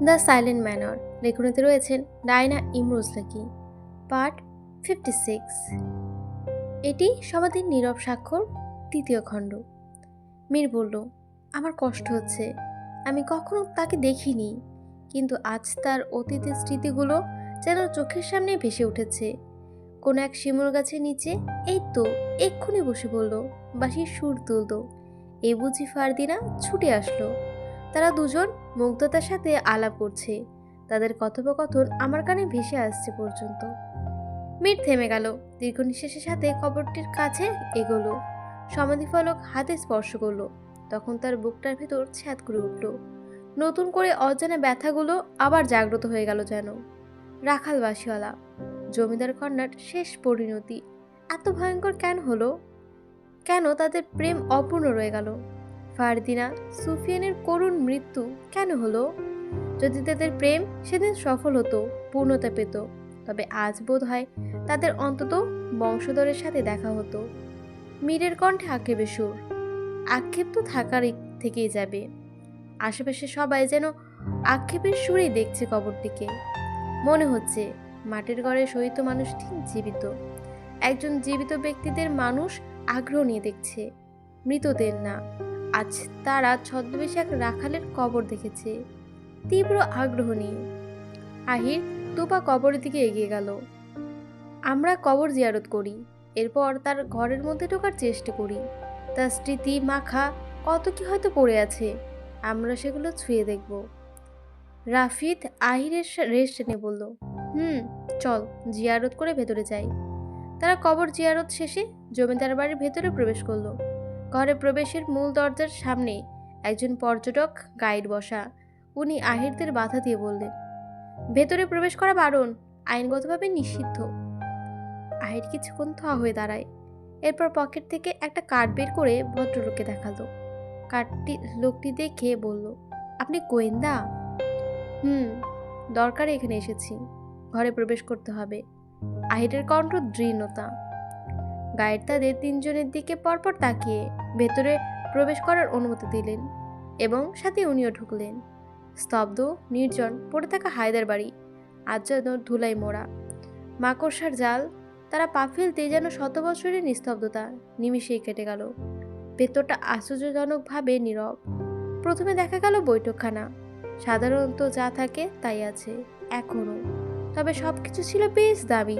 The silent manor লেখনীতে রয়েছেন Diana Imroz Lucky part fifty six এটি সমাধির নীরব স্বাক্ষর, তৃতীয় খণ্ড। মীর বলল, আমার কষ্ট হচ্ছে। আমি কখনো তাকে দেখিনি, কিন্তু আজ তার অতীতের স্মৃতিগুলো যেন চোখের সামনে ভেসে উঠেছে। কোনো এক শিমুল গাছের নিচে এই তো এক্ষুনি বসে পড়ল বাসির সুর তুলতো। এই বুঝি ফারদিনা ছুটে আসলো। তারা দুজন মুগ্ধতার সাথে আলাপ করছে। তাদের কথোপকথন আমার কানে ভেসে আসছে পর্যন্ত। মীর থেমে গেল। দীর্ঘ নিঃশ্বাসের সাথে কবরটির কাছে এগোলো। সমাধিফলক হাতে স্পর্শ করল। তখন তার বুকটার ভেতর ছ্যাদ করে উঠল। নতুন করে অজানা ব্যথাগুলো আবার জাগ্রত হয়ে গেল যেন। রাখাল বাসিওয়ালা জমিদার কন্যার শেষ পরিণতি। এত ভয়ঙ্কর কেন হলো? কেন তাদের প্রেম অপূর্ণ রয়ে গেল? ফারদিনা সুফিয়ানের করুণ মৃত্যু কেন হলো? যদি তাদের প্রেম সেদিন সফল হতো, পূর্ণতা পেত, তবে আজ বোধ হয় তাদের অন্তত বংশধরের সাথে দেখা হতো। মীরের কণ্ঠে আক্ষেপে সুর, আক্ষেপ তো থাকারই থেকেই যাবে। আশেপাশে সবাই যেন আক্ষেপের সুরেই দেখছে কবরটিকে। মনে হচ্ছে মাটির ঘরে শহীদ মানুষটি জীবিত। একজন জীবিত ব্যক্তিদের মানুষ আগ্রহ নিয়ে দেখছে। মৃতদের না। আজ তারা ছদ্মবেশে এক রাখালের কবর দেখেছে। তীব্র আগ্রহ নিয়ে। আহির দুপা কবরের দিকে এগিয়ে গেল। আমরা কবর জিয়ারত করি, এরপর তার ঘরের মধ্যে ঢোকার চেষ্টা করি। তার স্মৃতি মাখা কত কি হয়তো পড়ে আছে, আমরা সেগুলো ছুঁয়ে দেখব। রাফিদ আহিরের রেস্ট এনে বলল, হুম, চল জিয়ারত করে ভেতরে যাই। তারা কবর জিয়ারত শেষে জমিদার বাড়ির ভেতরে প্রবেশ করল। ঘরে প্রবেশের মূল দরজার সামনে একজন পর্যটক গাইড বসা। উনি আহিরদের বাধা দিয়ে বললেন, ভেতরে প্রবেশ করা বারণ, আইনগতভাবে নিষিদ্ধ। আহির কিছুক্ষণ থা হয়ে দাঁড়ায়। এরপর পকেট থেকে একটা কার্ড বের করে ভদ্রলোককে দেখাল। কার্ডটি লোকটি দেখে বলল, আপনি গোয়েন্দা? হুম, দরকারে এখানে এসেছি। ঘরে প্রবেশ করতে হবে। আহিরের কণ্ঠ দৃঢ়তা গাইড তাদের তিনজনের দিকে পরপর তাকিয়ে ভেতরে প্রবেশ করার অনুমতি দিলেন এবং সাথে উনিও ঢুকলেন। স্তব্ধ, নির্জন, পড়ে থাকা হায়দার বাড়ি আজ ধুলাই মোড়া, মাকড়সার জাল, তারা পা ফেলতে যেন শত বছরের নিস্তব্ধতা নিমিষেই কেটে গেল। ভেতরটা আশ্চর্যজনকভাবে নীরব। প্রথমে দেখা গেল বৈঠকখানা। সাধারণত যা থাকে তাই আছে, এখনও। তবে সব কিছু ছিল বেশ দামি।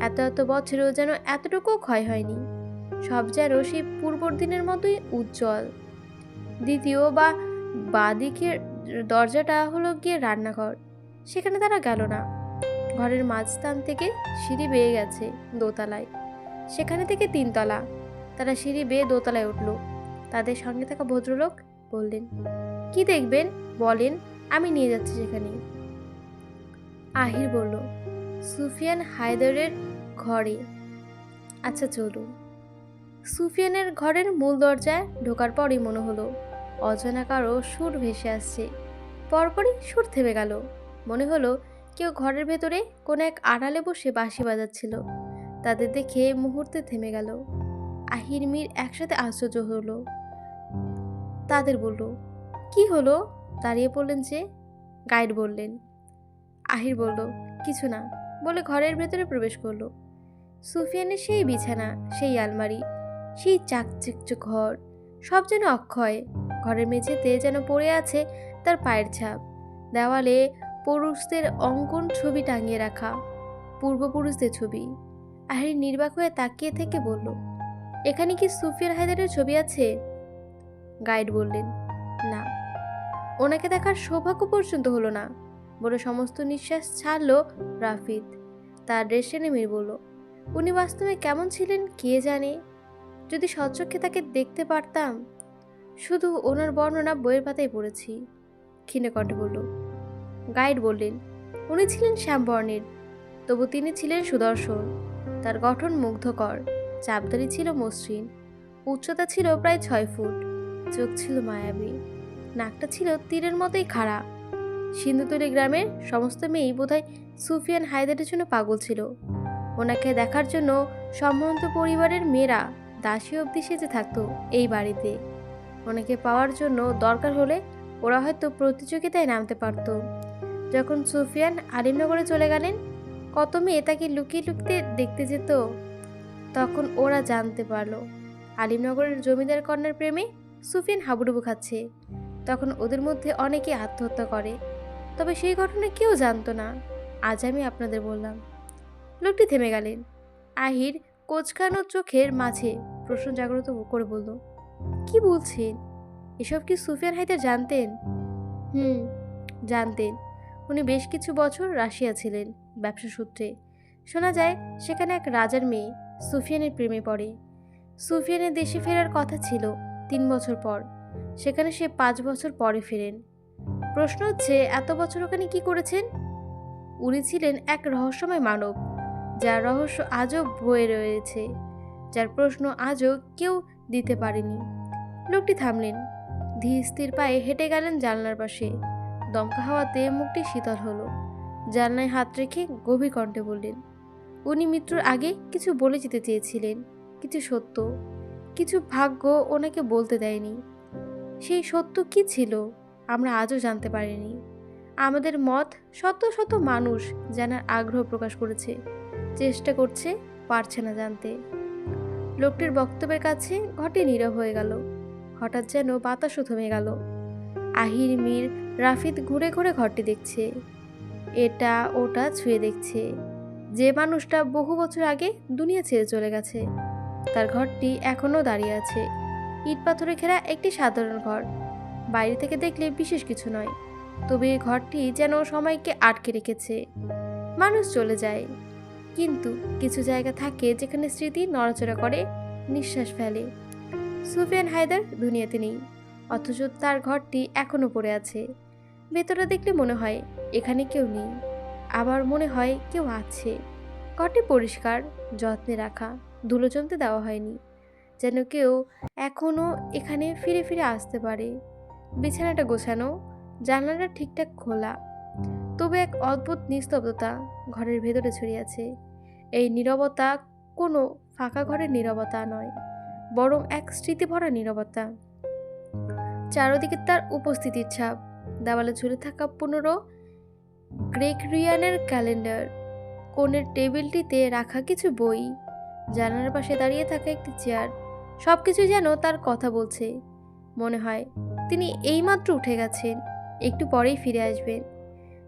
এত এত বছরেও যেন এতটুকু ক্ষয় হয়নি। সব যেন সেই পূর্বর দিনের মতোই উজ্জ্বল। দ্বিতীয় বা বাদিকের দরজাটা হলো গিয়ে রান্নাঘর। সেখানে তারা গেল না। ঘরের মাঝস্থান থেকে সিঁড়ি বেয়ে গেছে দোতলায়। সেখানে থেকে তিনতলা। তারা সিঁড়ি বেয়ে দোতলায় উঠল। তাদের সঙ্গে থাকা ভদ্রলোক বললেন, কি দেখবেন? বলেন, আমি নিয়ে যাচ্ছি সেখানে। আহির বলল সুফিয়ান হায়দারের ঘরে। আচ্ছা চলুন। সুফিয়ানের ঘরের মূল দরজায় ঢোকার পরই মনে হলো, অজানা কারও সুর ভেসে আসছে। পরপরই সুর থেমে গেল। মনে হলো কেউ ঘরের ভেতরে কোনো এক আড়ালে বসে বাঁশি বাজাচ্ছিল। তাদের দেখে মুহূর্তে থেমে গেল। আহির মীর একসাথে আশ্চর্য হলো। তাদের বলল, কি হলো? দাঁড়িয়ে পড়লেন যে, গাইড বললেন। আহির বলল, কিছু না। বলে ঘরের ভেতরে প্রবেশ করল। সুফিয়ানের সেই বিছানা, সেই আলমারি, সেই চাকচিকচ ঘর, সব যেন অক্ষয়। ঘরের মেঝেতে যেন পড়ে আছে তার পায়ের ছাপ, দেওয়ালে পুরুষদের অঙ্কন ছবি টাঙিয়ে রাখা, পূর্বপুরুষদের ছবি। আহির নির্বাক হয়ে তাকিয়ে থেকে বলল, এখানে কি সুফিয়ার হায়দারের ছবি আছে? গাইড বললেন, না। ওনাকে দেখার সৌভাগ্য পর্যন্ত হলো না। বলে সমস্ত নিঃশ্বাস ছাড়লো রাফিদ তার ড্রেসে নেমে বলল, উনি বাস্তবে কেমন ছিলেন কে জানে? যদি সচক্ষে তাকে দেখতে পারতাম, শুধু ওনার বর্ণনা বইয়ের পাতায় পড়েছি। ক্ষীণে বলল, গাইড বললেন, উনি ছিলেন শ্যামবর্ণের, তবু তিনি ছিলেন সুদর্শন। তার গঠন মুগ্ধকর, চাপদারি ছিল মসৃণ, উচ্চতা ছিল প্রায় ছয় ফুট, চোখ ছিল মায়াবী, নাকটা ছিল তীরের মতোই খাড়া। সিন্ধুতলি গ্রামের সমস্ত মেয়েই বোধহয় সুফিয়ান হায়দারের জন্য পাগল ছিল। ওনাকে দেখার জন্য সম্ভ্রান্ত পরিবারের মেয়েরা দাসী অবধি সেজে থাকতো এই বাড়িতে। ওনাকে পাওয়ার জন্য দরকার হলে ওরা হয়তো প্রতিযোগিতায় নামতে পারত। যখন সুফিয়ান আলিমনগরে চলে গেলেন, কত মেয়ে তাকে লুকিয়ে লুকিয়ে দেখতে যেত, তখন ওরা জানতে পারল। আলিমনগরের জমিদার কন্যার প্রেমে সুফিয়ান হাবুডুবু খাচ্ছে। তখন ওদের মধ্যে অনেকে আত্মহত্যা করে। তবে সেই ঘটনা কেউ জানতো না। আজ আমি আপনাদের বললাম। লোকটি থেমে গেলেন। আহির কোচকানো চোখের মাঝে প্রশ্ন জাগ্রত করে বলল, কি বলছেন? এসব কি সুফিয়ান হায়দার জানতেন? হুম, জানতেন। উনি বেশ কিছু বছর রাশিয়া ছিলেন ব্যবসা সূত্রে। শোনা যায়, সেখানে এক রাজার মেয়ে সুফিয়ানের প্রেমে পড়ে। সুফিয়ানের দেশে ফেরার কথা ছিল তিন বছর পর। সেখানে সে পাঁচ বছর পরে ফেরেন। প্রশ্ন হচ্ছে, এত বছর ওখানে কি করেছেন? উনি ছিলেন এক রহস্যময় মানব, যার রহস্য আজও বয়ে রয়েছে। যার প্রশ্ন আজও কেউ দিতে পারেনি। লোকটি থামলেন, ধীর স্থির পায়ে হেঁটে গেলেন জানলার পাশে। দমকা হাওয়াতে মুখটি শীতল হলো। জানলায় হাত রেখে গভীর কণ্ঠে বললেন, উনি মৃত্যুর আগে কিছু বলে যেতে চেয়েছিলেন, কিছু সত্য, কিছু ভাগ্য ওনাকে বলতে দেয়নি। সেই সত্য কি ছিল? আমরা আজও জানতে পারিনি। আমাদের মত শত শত মানুষ জানার আগ্রহ প্রকাশ করেছে। চেষ্টা করছে, পারছে না জানতে। লোকটির বক্তব্যের কাছে ঘটে নীরব হয়ে গেল। হঠাৎ যেন বাতাসও থমে গেল। আহির, মীর রাফিদ ঘুরে ঘুরে ঘরটি দেখছে। এটা ওটা ছুঁয়ে দেখছে। যে মানুষটা বহু বছর আগে দুনিয়া ছেড়ে চলে গেছে। তার ঘরটি এখনও দাঁড়িয়ে আছে। ইট পাথরে ঘেরা একটি সাধারণ ঘর। বাইরে থেকে দেখলে বিশেষ কিছু নয়। তবে ঘরটি যেন সময়কে আটকে রেখেছে। মানুষ চলে যায়। কিন্তু কিছু জায়গা থাকে যেখানে স্মৃতি নড়াচড়া করে, নিঃশ্বাস ফেলে। সুফিয়ান হায়দার দুনিয়াতে নেই, অথচ তার ঘরটি এখনও পড়ে আছে। ভেতরে দেখলে মনে হয় এখানে কেউ নেই। আবার মনে হয় কেউ আছে। ঘরটি পরিষ্কার, যত্নে রাখা ধুলো জমতে দেওয়া হয়নি। যেন কেউ এখনও এখানে ফিরে ফিরে আসতে পারে। বিছানাটা গোছানো, জানলাটা ঠিকঠাক খোলা। তবে এক অদ্ভুত নিস্তব্ধতা ঘরের ভেতরে ছড়িয়ে আছে। এই নীরবতা কোনো ফাঁকা ঘরের নীরবতা নয়, বরং এক স্মৃতিভরা নীরবতা। চারদিকে তার উপস্থিতির ছাপ, দেওয়ালে ঝুলে থাকা পনেরো গ্রেকরিয়ানের ক্যালেন্ডার, কোণের টেবিলটিতে রাখা কিছু বই, জানালার পাশে দাঁড়িয়ে থাকা একটি চেয়ার সব কিছু যেন তার কথা বলছে। মনে হয় তিনি এইমাত্র উঠে গেছেন। একটু পরেই ফিরে আসবেন।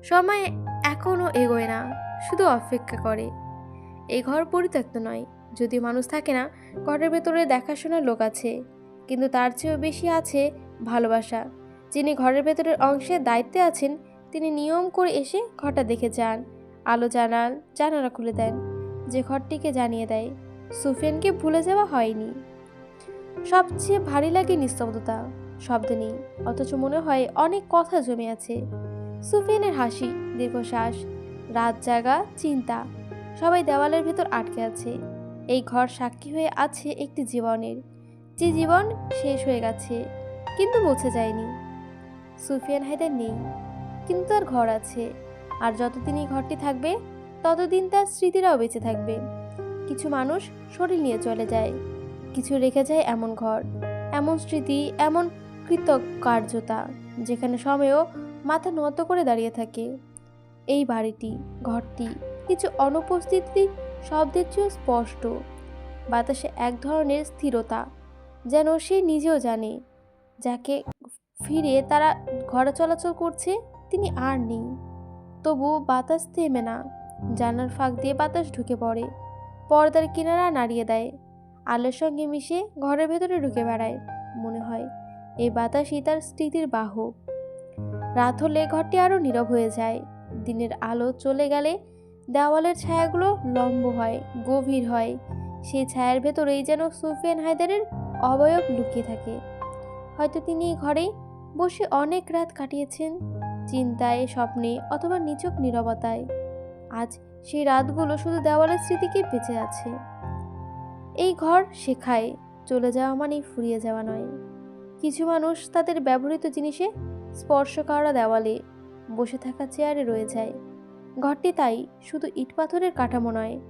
সময় এখনও এগোয় না, শুধু অপেক্ষা করে। এই ঘর পরিত্যক্ত নয় যদি মানুষ থাকে না, ঘরের ভেতরে দেখাশোনার লোক আছে। কিন্তু তার চেয়েও বেশি আছে ভালোবাসা। যিনি ঘরের ভেতরের অংশে দায়িত্বে আছেন, তিনি নিয়ম করে এসে ঘরটা দেখে যান। আলো জানাল, জানালা খুলে দেন, যে ঘরটিকে জানিয়ে দেয়, সুফিয়ানকে ভুলে যাওয়া হয়নি। সবচেয়ে ভারী লাগে নিস্তব্ধতা। শব্দ নেই, অথচ মনে হয় অনেক কথা জমে আছে। সুফিয়ানের হাসি, দীর্ঘশ্বাস, রাত জাগা, চিন্তা, সবাই দেওয়ালের ভেতর আটকে আছে। এই ঘর সাক্ষী হয়ে আছে একটি জীবনের। যে জীবন শেষ হয়ে গেছে, কিন্তু মুছে যায়নি। সুফিয়ান হায়দার নেই, কিন্তু তার ঘর আছে। আর যতদিন এই ঘরটি থাকবে, ততদিন তার স্মৃতিরাও বেঁচে থাকবে। কিছু মানুষ শরীর নিয়ে চলে যায়, কিছু রেখে যায় এমন ঘর, এমন স্মৃতি, এমন কৃতকার্যতা, যেখানে সময়ও মাথা নত করে দাঁড়িয়ে থাকে। এই বাড়িটি, ঘরটি কিছু অনুপস্থিতি শব্দের চেয়েও স্পষ্ট। বাতাসে এক ধরনের স্থিরতা, যেন সে নিজেও জানে, যাকে ফিরে তারা ঘরে চলাচল করছে তিনি আর নেই। তবু বাতাস থেমে না জানার ফাঁক দিয়ে বাতাস ঢুকে পড়ে, পর্দার কিনারা নাড়িয়ে দেয়, আলোর সঙ্গে মিশে ঘরের ভেতরে ঢুকে বেড়ায়, মনে হয়। এই বাতাসই তার স্মৃতির বাহক রাত হলে ঘরটি আরও নীরব হয়ে যায়। দিনের আলো চলে গেলে দেওয়ালের ছায়াগুলো লম্ব হয়, গভীর হয়। সেই ছায়ার ভেতরেই যেন সুফিয়ান হায়দারের অবয়ব লুকিয়ে থাকে। হয়তো তিনি ঘরেই বসে অনেক রাত কাটিয়েছেন, চিন্তায়, স্বপ্নে অথবা নিচক নীরবতায়। আজ সেই রাতগুলো শুধু দেওয়ালের স্মৃতিকে বেঁচে আছে। এই ঘর শেখায়, চলে যাওয়া মানেই ফুরিয়ে যাওয়া নয়। কিছু মানুষ তাদের ব্যবহৃত জিনিসে স্পর্শ করা দেওয়ালে বসে থাকা চেয়ারে রয়ে যায়। ঘরটি তাই শুধু ইট পাথরের কাঠামো নয়,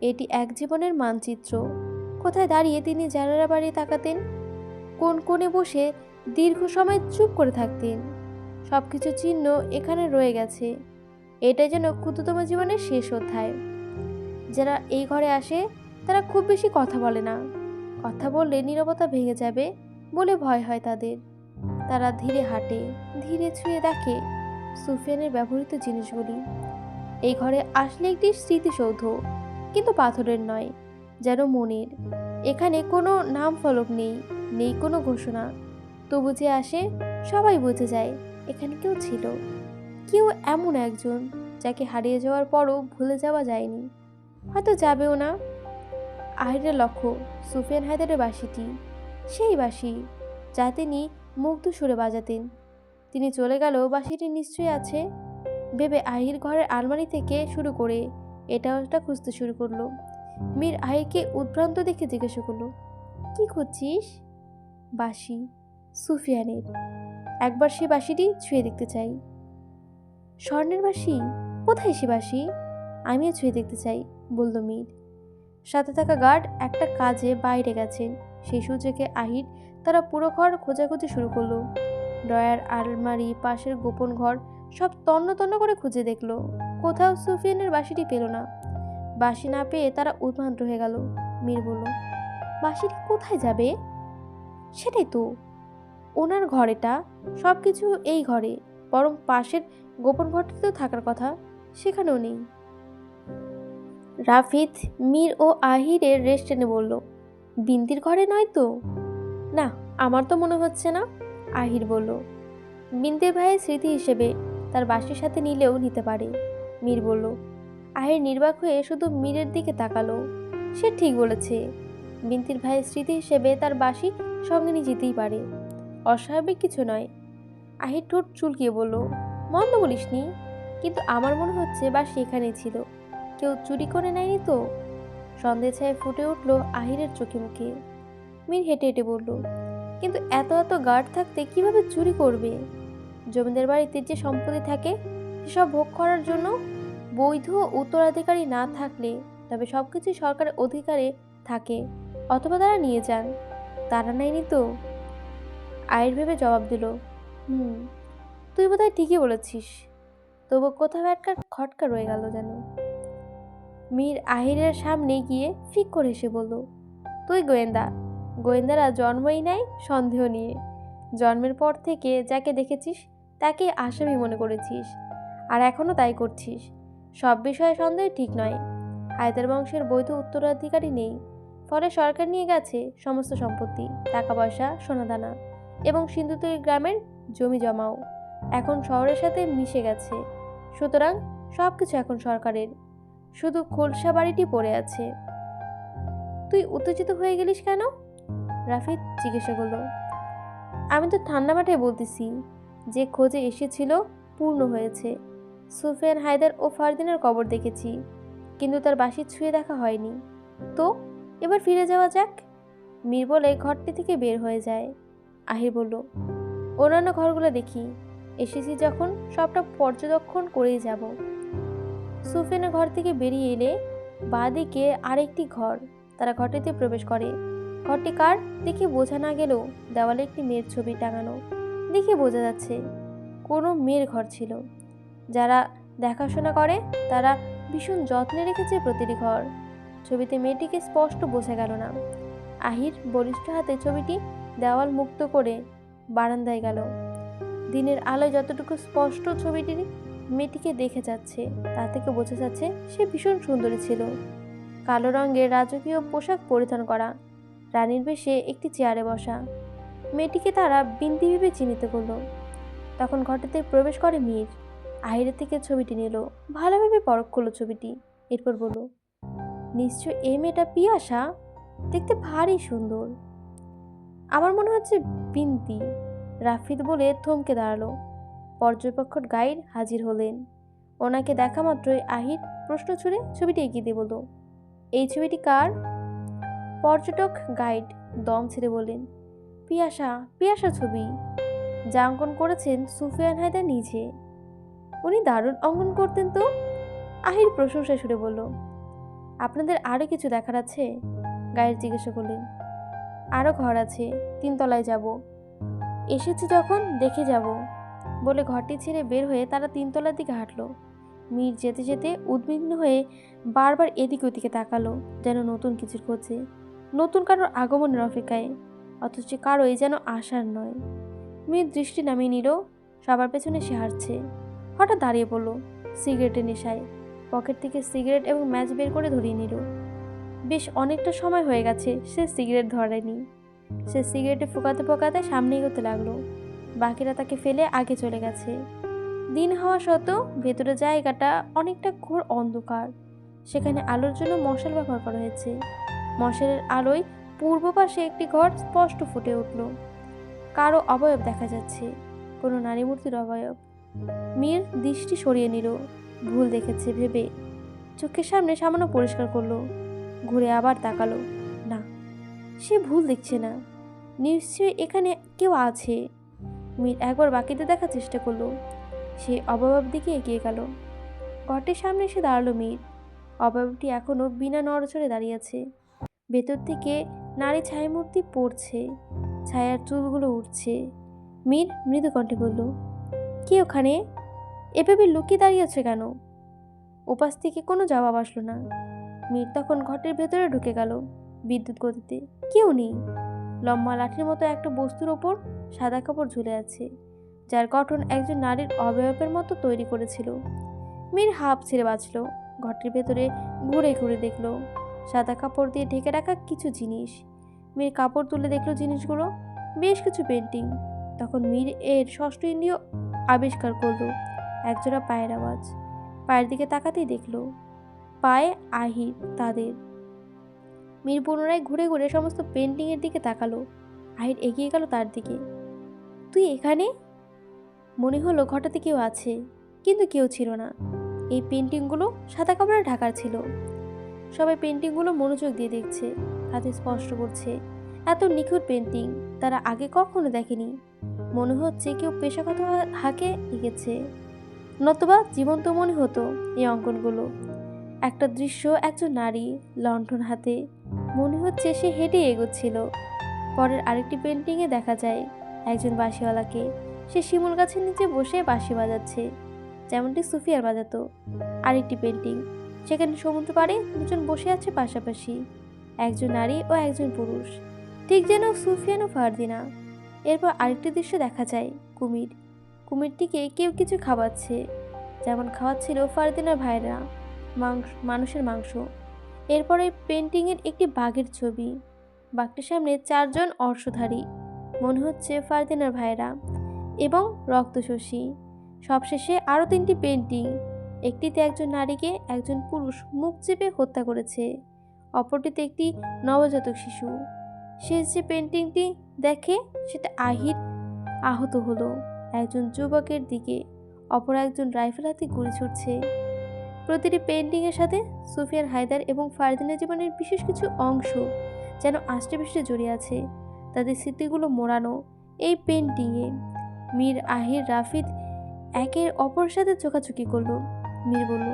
এটি এক জীবনের মানচিত্র। কোথায় দাঁড়িয়ে তিনি জানালা বাড়ি তাকাতেন, কোন কোণে বসে দীর্ঘ সময় চুপ করে থাকতেন সব কিছু চিহ্ন এখানে রয়ে গেছে। এটাই যেন ক্ষুদ্রতম জীবনের শেষ অধ্যায়। যারা এই ঘরে আসে, তারা খুব বেশি কথা বলে না। কথা বললে নীরবতা ভেঙে যাবে। বলে ভয় হয় তাদের। তারা ধীরে হাঁটে, ধীরে ছুঁয়ে দেখে সুফিয়ানের ব্যবহৃত জিনিসগুলি। এই ঘরে আসলে একটি স্মৃতিসৌধ, কিন্তু পাথরের নয়, যেন মনের। এখানে কোনো নাম ফলক নেই নেই কোনো ঘোষণা। তবু যে আসে, সবাই বুঝে যায়, এখানে কেউ ছিল। কেউ এমন একজন, যাকে হারিয়ে যাওয়ার পরও ভুলে যাওয়া যায়নি। হয়তো যাবেও না। আহিরের লক্ষ্য সুফিয়ান হায়দারের বাঁশিটি সেই বাঁশি যা তিনি মুগ্ধ সুরে বাজাতেন। তিনি চলে গেল, বাঁশিটি নিশ্চয়ই আছে? ভেবে আহির ঘরের আলমারি থেকে শুরু করে এটা ওটা খুঁজতে শুরু করল। মীর আহিরকে উদ্ভ্রান্ত দেখে জিজ্ঞাসা করল, কি খুঁজছিস? বাঁশি, সুফিয়ানের। একবার সে বাঁশিটি ছুঁয়ে দেখতে চাই। স্বর্ণের বাঁশি? কোথায় সে বাঁশি? আমিও ছুঁয়ে দেখতে চাই, বলল মীর। সাথে থাকা গার্ড একটা কাজে বাইরে গেছেন। সেই সুযোগে আহির তারা পুরো ঘর খোঁজাখুঁজি শুরু করল। ডয়ার আলমারি পাশের গোপন ঘর সব তন্ন তন্ন করে খুঁজে দেখল। কোথাও সুফিয়ানের বাসিটি পেল না। বাঁশি না পেয়ে তারা উদ্ভ্রান্ত হয়ে গেল। মীর বলল বাঁশিটি কোথায় যাবে? সেটাই তো। ওনার ঘরেটা সব কিছু এই ঘরে। বরং পাশের গোপন ঘরটিতেও থাকার কথা। সেখানেও নেই। রাফিদ মীর ও আহিরের রেস্ট টেনে বলল বিন্তির ঘরে নয় তো? না, আমার তো মনে হচ্ছে না, আহির বলল। বিন্তির ভাইয়ের স্মৃতি হিসেবে তার বাসির সাথে নিলেও নিতে পারে, মীর বলল। আহির নির্বাক হয়ে শুধু মীরের দিকে তাকালো। সে ঠিক বলেছে, বিন্তির ভাইয়ের স্মৃতি হিসেবে তার বাসি সঙ্গে নিয়ে যেতেই পারে। অস্বাভাবিক কিছু নয়। আহির ঠোঁট চুলকিয়ে বলল, মন্দ বলিসনি, কিন্তু আমার মনে হচ্ছে বাসি এখানেই ছিল। কেউ চুরি করে নেয়নি তো? সন্দেহ ছায় ফুটে উঠল আহিরের চোখে মুখে। মীর হেঁটে হেঁটে বলল, কিন্তু এত এত গার্ড থাকতে কীভাবে চুরি করবে? জমিদার বাড়িতে যে সম্পত্তি থাকে, সেসব ভোগ করার জন্য বৈধ উত্তরাধিকারী না থাকলে তবে সব কিছুই সরকারের অধিকারে থাকে, অথবা তারা নিয়ে যান। তারা নেয়নি তো? আয়ের ভেবে জবাব দিল, হুম, তুই বোধহয় ঠিকই বলেছিস। তবু কোথাও একটা খটকা রয়ে গেল যেন। মীর আহিরের সামনে গিয়ে ফিক করে এসে বলল, তুই গোয়েন্দা, গোয়েন্দারা জন্মই নেয় সন্দেহ নিয়ে। জন্মের পর থেকে যাকে দেখেছিস, তাকে আসামি মনে করেছিস, আর এখনও তাই করছিস। সব বিষয়ে সন্দেহ ঠিক নয়। হায়দার বংশের বৈধ উত্তরাধিকারী নেই। ফলে সরকার নিয়ে গেছে সমস্ত সম্পত্তি টাকা পয়সা সোনাদানা এবং সিন্ধুতৈর গ্রামের জমি জমাও। এখন শহরের সাথে মিশে গেছে। সুতরাং সব কিছু এখন সরকারের। শুধু খোলসা বাড়িটি পড়ে আছে। তুই উত্তেজিত হয়ে গেলিস কেন? রাফিদ জিজ্ঞাসা করল। আমি তো ঠান্ডা মাঠে বলতেছি, যে খোঁজে এসেছিল পূর্ণ হয়েছে। সুফিয়ান হায়দার ও ফারদিনের কবর দেখেছি, কিন্তু তার বাসি ছুঁয়ে দেখা হয়নি। তো, এবার ফিরে যাওয়া যাক? মীর বলে ঘরটি থেকে বের হয়ে যায়। আহির বলল, অন্যান্য ঘরগুলো দেখি। এসেছি যখন সবটা পর্যবেক্ষণ করেই যাব। সুফিয়ানের ঘর থেকে বেরিয়ে এলে বাঁদিকে আরেকটি ঘর। তারা ঘরটিতে প্রবেশ করে। ঘরটি কার? দেখে বোঝা না গেলেও দেওয়ালে একটি মেয়ের ছবি টাঙানো। দেখে বোঝা যাচ্ছে, কোনো মেয়ের ঘর ছিল। যারা দেখাশোনা করে, তারা ভীষণ যত্নে রেখেছে প্রতিটি ঘর। ছবিতে মেয়েটিকে স্পষ্ট বোঝা গেল না। আহির বলিষ্ঠ হাতে ছবিটি দেওয়াল মুক্ত করে বারান্দায় গেল। দিনের আলোয় যতটুকু স্পষ্ট ছবিটির মেয়েটিকে দেখে যাচ্ছে। তা থেকে বোঝা যাচ্ছে সে ভীষণ সুন্দরী ছিল। কালো রঙের রাজকীয় পোশাক পরিধান করা। রানীর বেশে একটি চেয়ারে বসা। মেয়েটিকে তারা বিন্তি ভেবে চিহ্নিত করল। তখন ঘরটিতে প্রবেশ করে মীর। আহিরের থেকে ছবিটি নিল। ভালোভাবে পরখ করল ছবিটি। এরপর বলল, নিশ্চয় এই মেয়েটা পিয়াসা? দেখতে ভারী সুন্দর। আমার মনে হচ্ছে বিন্তি। রাফিদ বলে থমকে দাঁড়াল। পর্যবেক্ষক গাইড হাজির হলেন। ওনাকে দেখা মাত্রই আহির প্রশ্ন ছুড়ে ছবিটি এগিয়ে দিয়ে বলল, এই ছবিটি কার? পর্যটক গাইড দম ছেড়ে বললেন, পিয়াসা পিয়াসা ছবি। যা অঙ্কন করেছেন সুফিয়ান হায়দার নিজে। উনি দারুণ অঙ্কন করতেন তো? আহির প্রশংসা সুরে বলল, আপনাদের আরও কিছু দেখার আছে? গাইড জিজ্ঞাসা করলেন আরও ঘর আছে, তিনতলায় যাব। এসেছি যখন, দেখে যাব। বলে ঘরটি ছেড়ে বের হয়ে তারা তিনতলার দিকে হাঁটলো। মীর যেতে যেতে উদ্বিগ্ন হয়ে বারবার এদিক ওদিকে তাকালো, যেন নতুন কিছুর খোঁজে, নতুন কারোর আগমনের অপেক্ষায়, অথচ কারোই যেন আশার নয়। মীর দৃষ্টি নামিয়ে নিল, সবার পেছনে সে হাঁটছে। হঠাৎ দাঁড়িয়ে পড়ল, সিগারেটের নেশায়, পকেট থেকে সিগারেট এবং ম্যাচ বের করে ধরিয়ে নিল। বেশ অনেকটা সময় হয়ে গেছে, সে সিগারেট ধরেনি সে সিগারেটে ফোকাতে ফোকাতে সামনে এগোতে লাগল। বাকিরা তাকে ফেলে আগে চলে গেছে। দিন হওয়া সত্ত্বেও ভেতরে জায়গাটা অনেকটা ঘোর অন্ধকার। সেখানে আলোর জন্য মশাল ব্যবহার করা হয়েছে। মশালের আলোয় পূর্ব পাশে একটি ঘর স্পষ্ট ফুটে উঠল। কারও অবয়ব দেখা যাচ্ছে, কোনো নারী মূর্তির অবয়ব। মীর দৃষ্টি সরিয়ে নিল, ভুল দেখেছে ভেবে। চোখের সামনে সামান্য পরিষ্কার করল, ঘুরে আবার তাকালো। না, সে ভুল দেখছে না। নিশ্চয়ই এখানে কেউ আছে। মীর একবার বাকিতে দেখার চেষ্টা করল। সে অবয়ব দিকে এগিয়ে গেল। ঘরটির সামনে এসে দাঁড়াল মীর অবয়বটি এখনও বিনা নড়চড়ে দাঁড়িয়ে আছে। ভেতর থেকে নারী ছায়ামূর্তি পড়ছে। ছায়ার চুলগুলো উঠছে মীর মৃদু কণ্ঠে বলল, কে ওখানে? এভাবে লুকিয়ে দাঁড়িয়ে আছে কেন? উপাস থেকে কোনো জবাব আসলো না। মীর তখন ঘরটির ভেতরে ঢুকে গেল বিদ্যুৎ গতিতে। কেউ নেই। লম্বা লাঠির মতো একটা বস্তুর ওপর সাদা কাপড় ঝুলে আছে, যার গঠন একজন নারীর অবয়বের মতো তৈরি করেছিল। মীর হাফ ছেড়ে বাঁচল, ঘরটির ভেতরে ঘুরে ঘুরে দেখল, সাদা কাপড় দিয়ে ঢেকে রাখা কিছু জিনিস। মীর কাপড় তুলে দেখল জিনিসগুলো, বেশ কিছু পেন্টিং। তখন মীর এর ষষ্ঠ ইন্দ্রিয় আবিষ্কার করল, একজোড়া পায়ের আওয়াজ। পায়ের দিকে তাকাতেই দেখল, পায়ে আহির তাদের। মীর পুনরায় ঘুরে ঘুরে সমস্ত পেন্টিংয়ের দিকে তাকালো, আহির এগিয়ে গেল তার দিকে। তুই এখানে? মনে হলো ঘটাতে কেউ আছে, কিন্তু কেউ ছিল না। এই পেন্টিংগুলো সাদা কাপড়ে ঢাকার ছিল। সবাই পেন্টিংগুলো মনোযোগ দিয়ে দেখছে হাতে স্পষ্ট করছে, এত নিখুঁত পেন্টিং তারা আগে কখনো দেখেনি। মনে হচ্ছে কেউ পেশাগত হাঁকে এঁকেছে। নতুবা জীবন্ত মনে হতো এই অঙ্কনগুলো। একটা দৃশ্য, একজন নারী, লণ্ঠন হাতে। মনে হচ্ছে সে হেঁটে এগোচ্ছিল। পরের আরেকটি পেন্টিংয়ে দেখা যায় একজন বাঁশিওয়ালাকে। সে শিমুল গাছের নিচে বসে বাঁশি বাজাচ্ছে। যেমনটি সুফিয়ার বাজাতো। আরেকটি পেন্টিং। সেখানে সমুদ্র পাড়ে দুজন বসে আছে পাশাপাশি। একজন নারী ও একজন পুরুষ। ঠিক যেন সুফিয়ান ও ফারদিনা। এরপর আরেকটি দৃশ্য দেখা যায়, কুমির। কুমিরটিকে কেউ কিছু খাওয়াচ্ছে। যেমন খাওয়াচ্ছিল ফারদিনার ভাইরা, মাংস, মানুষের মাংস। এরপরে পেন্টিংয়ের একটি বাঘের ছবি। বাঘটির সামনে চারজন অর্শধারী মনে হচ্ছে ফারদিনার ভাইরা এবং রক্তশোষী। সবশেষে আরও তিনটি পেন্টিং একটিতে একজন নারীকে একজন পুরুষ মুখ চেপে হত্যা করেছে, অপরটিতে একটি নবজাতক শিশু। শেষ যে পেন্টিংটি দেখে সেটা আহির আহত হলো একজন যুবকের দিকে, অপর একজন রাইফেল হাতে গুলি ছুটছে প্রতিটি পেন্টিংয়ের সাথে সুফিয়ান হায়দার এবং ফারদিনা জীবনের বিশেষ কিছু অংশ যেন আষ্টে জড়িয়ে আছে। তাদের স্মৃতিগুলো মোড়ানো, এই পেন্টিংয়ে মীর আহির রাফিদ একের অপরের সাথে চোখাচুকি করল। মীর বলল,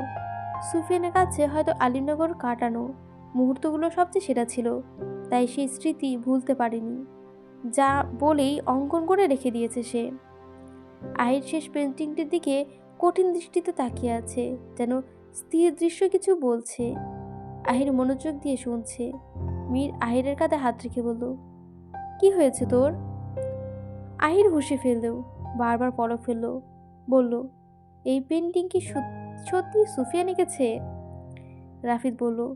সুফিয়ানের কাছে হয়তো আলিমনগর কাটানো মুহূর্তগুলো সবচেয়ে সেরা ছিল, তাই সেই স্মৃতি ভুলতে পারেনি। যা বলেই অঙ্কন করে রেখে দিয়েছে সে। আহির শেষ পেন্টিংটির দিকে কঠিন দৃষ্টিতে তাকিয়ে আছে, যেন স্থির দৃশ্য কিছু বলছে। আহির মনোযোগ দিয়ে শুনছে। মীর আহিরের কাঁধে হাত রেখে বলল কি হয়েছে তোর? আহির হুশে ফেললেও বারবার পলক ফেলল, বলল, এই পেন্টিং কি সত- সত্যি সুফিয়া এঁকেছে রাফিদ বলল,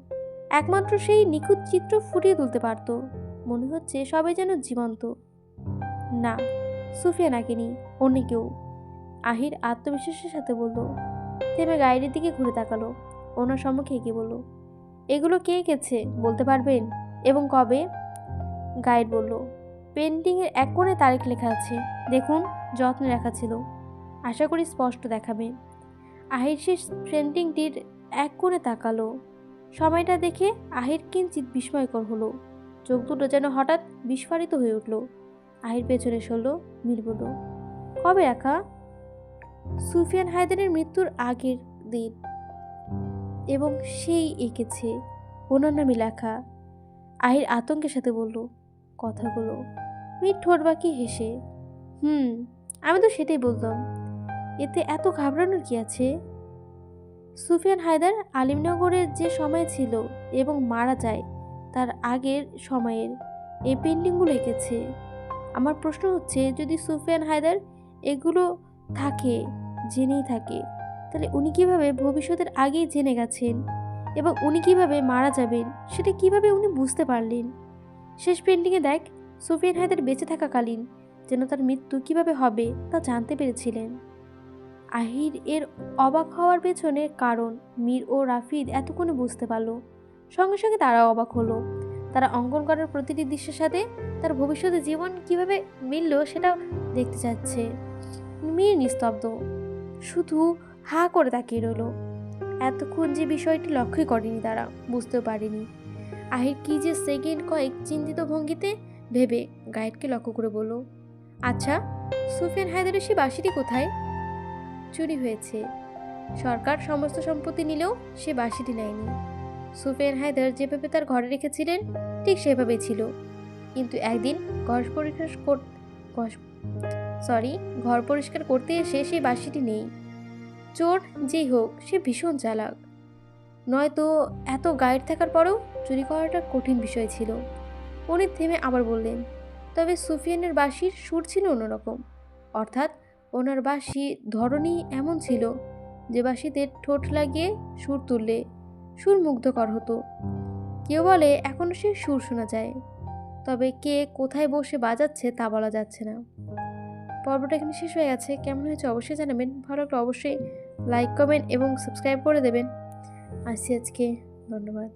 একমাত্র সেই নিখুঁত চিত্র ফুটিয়ে তুলতে পারতো। মনে হচ্ছে সবাই যেন জীবন্ত। না, সুফিয়া নাকেনি, অন্য কেউ। আহির আত্মবিশ্বাসের সাথে বলল। থেমে গাইডের দিকে ঘুরে তাকালো ওনার সম্মুখে এগিয়ে বলল, এগুলো কে এঁকেছে, বলতে পারবেন? এবং কবে? গাইড বলল, পেন্টিংয়ের এক কোণে তারিখ লেখা আছে। দেখুন, যত্নে রাখা ছিল। আশা করি স্পষ্ট দেখাবে। আহির শেষ পেন্টিংটির এক কোণে তাকালো। সময়টা দেখে আহির কিঞ্চিত বিস্ময়কর হলো। চোখ দুটো যেন হঠাৎ বিস্ফারিত হয়ে উঠল। আহির পেছনে সরল মীর বলল, কবে রাখা সুফিয়ান হায়দারের মৃত্যুর আগের দিন। এবং সেই এঁকেছে। ওনার নামে লেখা। আহির আতঙ্কের সাথে বলল কথাগুলো। মীর ঠোঁট বাকি হেসে, হুম, আমি তো সেটাই বলতাম। এতে এত ঘাবড়ানোর কি আছে? সুফিয়ান হায়দার আলিমনগরের যে সময় ছিল এবং মারা যায়, তার আগের সময়ের এই পেন্টিংগুলো এঁকেছে। আমার প্রশ্ন হচ্ছে, যদি সুফিয়ান হায়দার এগুলো থাকে, জেনেই থাকে, তাহলে উনি কীভাবে ভবিষ্যতের আগেই জেনে গেছেন এবং উনি কীভাবে মারা যাবেন, সেটা কীভাবে উনি বুঝতে পারলেন? শেষ পেন্টিংয়ে দেখ, সুফিয়ান হায়দার বেঁচে থাকাকালীন যেন তার মৃত্যু কীভাবে হবে তা জানতে পেরেছিলেন। আহির এর অবাক হওয়ার পেছনে কারণ, মীর ও রাফিদ এতক্ষণে বুঝতে পারল। সঙ্গে সঙ্গে তারা অবাক হলো। তারা অঙ্কন করার প্রতিটি দৃশ্যের সাথে তার ভবিষ্যতে জীবন কীভাবে মিলল সেটা দেখতে চাচ্ছে। মীর নিস্তব্ধ, শুধু হা করে তাকিয়ে রইল। এতক্ষণ যে বিষয়টি লক্ষ্যই করেনি তারা, বুঝতেও পারেনি। আহির কি যে সেকেন্ড কয়েক চিন্তিত ভঙ্গিতে ভেবে গাইডকে লক্ষ্য করে বলল আচ্ছা সুফিয়ান হায়দারের সে বাসিটি কোথায়? চুরি হয়েছে। সরকার সমস্ত সম্পত্তি নিলেও সে বাসিটি নেয়নি। সুফিয়ান হায়দার যেভাবে তার ঘরে রেখেছিলেন, ঠিক সেভাবেই ছিল। কিন্তু একদিন ঘর পরিষ্কার কর সরি, ঘর পরিষ্কার করতে এসে সেই বাসিটি নেই। চোর যেই হোক, সে ভীষণ চালাক। নয়তো এত গাইড থাকার পরেও চুরি করাটা কঠিন বিষয় ছিল। উনি থেমে আবার বললেন, তবে সুফিয়ানের বাঁশির সুর ছিল অন্যরকম। অর্থাৎ ওনার বাঁশি ধরনই এমন ছিল যে বাঁশিতে ঠোঁট লাগিয়ে সুর তুললে সুর মুগ্ধকর হতো। কেউ বলে এখনও সে সুর শোনা যায়। তবে কে কোথায় বসে বাজাচ্ছে তা বলা যাচ্ছে না। পর্বটা এখানে শেষ হয়ে গেছে। কেমন হয়েছে অবশ্যই জানাবেন। ভালো অবশ্যই লাইক, কমেন্ট এবং সাবস্ক্রাইব করে দেবেন। আসছি আজকে ধন্যবাদ।